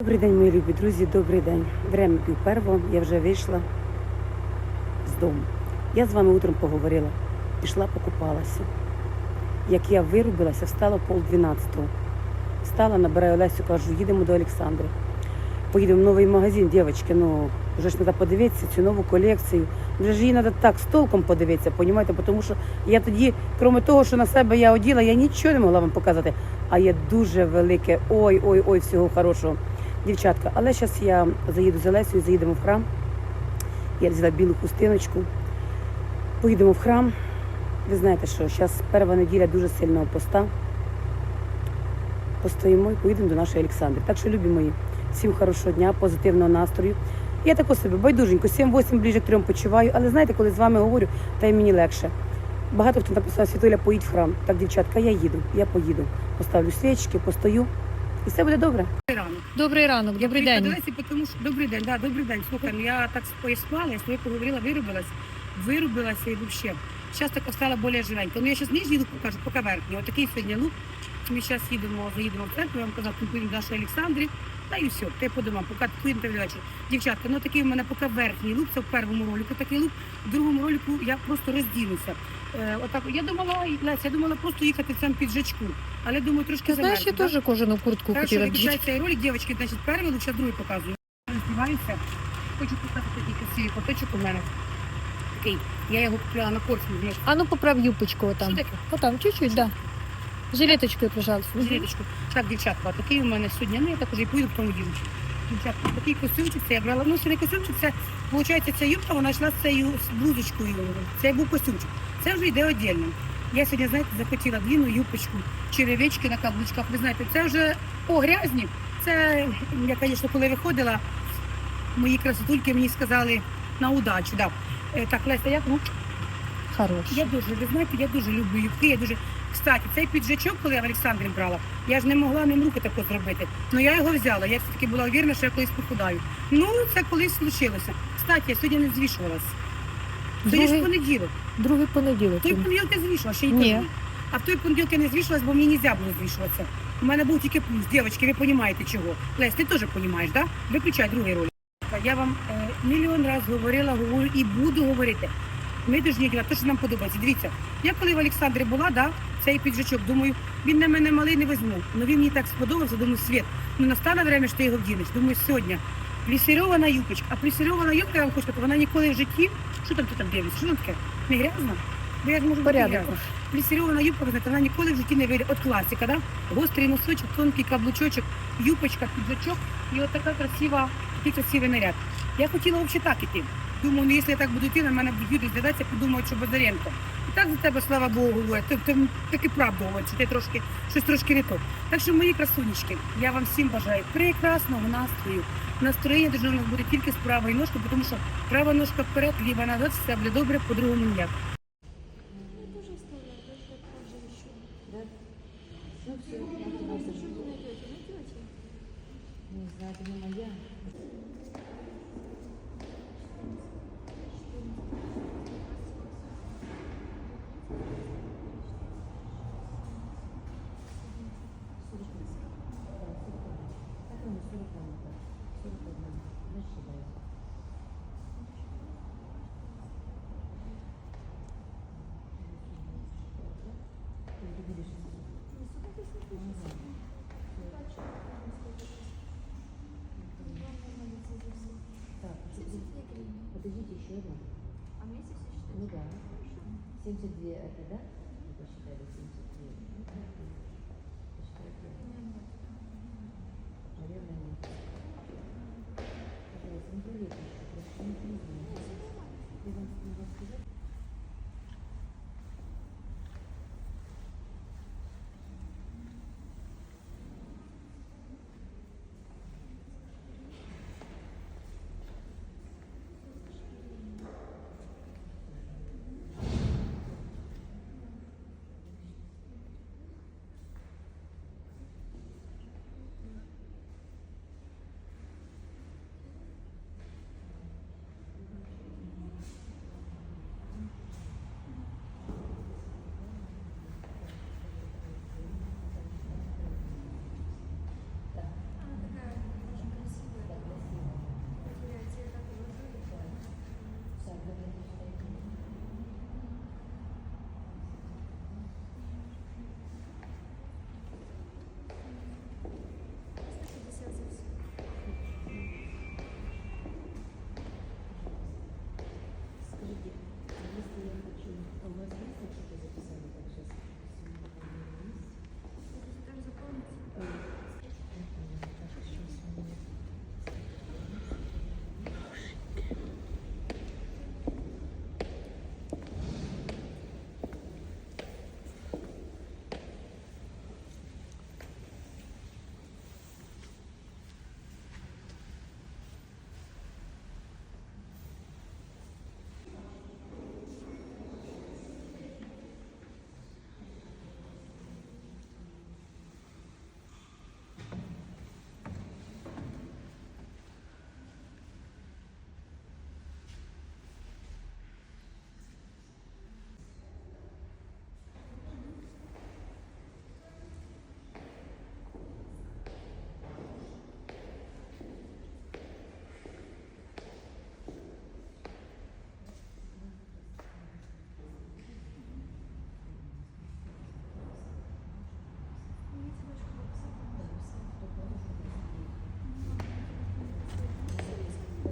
Добрий день, мої любі друзі, добрий день. Время пів первого, я вже вийшла з дому. Я з вами утром поговорила, пішла, покупалася. Як я вирубилася, встала пол дванадцятого. Встала, набираю Лесю, кажу, їдемо до Олександри. Поїдемо в новий магазин, дівчатки, ну вже ж треба подивитися цю нову колекцію. Вже ж її треба так з толком подивитися, понімаєте? Тому що я тоді, крім того, що на себе я оділа, я нічого не могла вам показати. А є дуже велике ой, ой, ой, всього хорошого. Дівчатка, але зараз я заїду з Олесею, заїдемо в храм. Я взяла білу хустиночку. Поїдемо в храм. Ви знаєте, що зараз перша неділя дуже сильного поста. Постоїмо і поїдемо до нашої Олександри. Так що, любі мої, всім хорошого дня, позитивного настрою. Я тако собі байдуженько, 7-8 ближе к трьом почуваю, але знаєте, коли з вами говорю, та й мені легше. Багато хто написав Світуля, поїдь в храм. Так, дівчатка, я їду, я поїду. Поставлю свічки, постою, і все буде добре. Добрий ранок, добрий день. Подивися, тому що добрий день, да, добрий день. Слухай, ну я так пояснила, я з тобою поговорила, виробилась, виробилася і взагалі. Зараз так стала більш живенька. Ну я зараз нижній лук покажу, поки верхній. Отакий сьогодні лук. Ми зараз їдемо, заїдемо в церкву, я вам казав, до нашої Олександрі. Та і все, ти по домам, поки поїдемо та вечір. Дівчатка, ну такий в мене поки верхній лук, це в першому ролику такий лук, в другому ролику я просто роздінуся. Е, отак, я думала, Леся, я думала просто їхати в цьому піджачку, але думаю, трошки Ти знаєш, я замерзну, да? теж кожану куртку Так що хотіла виключай вдіти. цей ролик, дівчатки, значить, перший, лучше другий показую. Роздіваюся. Хочу показати такий красивий поточок у мене. Такий. Я його купляла на корсі. знаєш, А ну поправ юбочку Що отам. таке? Отам, чуть-чуть, да. Жилеточкою, пожалуйста. Жилеточку. Так, дівчатка, такий у мене сьогодні. Ну, я так уже і поїду в тому дівчатку. Дівчатка, такий костюмчик, це я брала. Ну, це не костюмчик, це, виходить, ця юбка, вона йшла з цією блузочкою. Це був костюмчик. Це вже йде віддільно. Я сьогодні, знаєте, захотіла длинну юбочку, черевички на каблучках. Ви знаєте, це вже о грязні. Це, я, звісно, коли виходила, мої красотульки мені сказали на удачу. Да. Е, Так, Леся, як ну? Хорош. Я дуже, ви знаєте, я дуже люблю юбки, я дуже. Кстати, цей піджачок, коли я в Олександрі брала, я ж не могла ним руки тако зробити. Ну я його взяла. Я все-таки була уверена, що я колись похудаю. Ну, це колись случилося. Кстати, я сьогодні не звішувалась. Сьогодні ж Другий, понеділок. другий понеділок. Той понеділок я звішувалася, ще й Ні. А в той понеділок я не звішувалась, бо мені не можна було звішуватися. У мене був тільки плюс. Дівчатки, ви розумієте чого. Лесь, ти теж розумієш, так? Да? Виключай другий ролик. Я вам е, мільйон разів говорила, говорю і буду говорити. Ми дуже те, що нам подобається. Дивіться, я коли в Олександрі була, да, цей піджачок, думаю, він на мене малий не візьму. Ну він мені так сподобався, думаю, світ. Ну настане время, що ти його вдінеш. Думаю, сьогодні. Плісельована юбочка. А плісельована юбка, я вам хочу сказати, вона ніколи в житті. Що там ти там дивишся? Що там таке? Не грязно? Бо я ж можу бути Порядок. грязна. Юбка, ви знаєте, вона ніколи в житті не вийде. От класика, да? Гострий носочок, тонкий каблучочок, юбочка, піджачок і от така красива, такий красивий наряд. Я хотіла взагалі так іти. Думаю, ну якщо я так буду йти, на мене будуть люди здиватися, подумають, що Базаренко. І так за тебе, слава Богу, говорять. Тобто таки правду говорять, що ти трошки щось трошки не то. Так що, мої красунечки, я вам всім бажаю прекрасного настрою. Настроєння дуже у нас буде тільки з правої ножки, тому що права ножка вперед, ліва назад, все буде добре, по-другому ніяк. Подождите еще одна. А месяц Ну да. 72 это, да? Вы посчитали 72. Спасибо.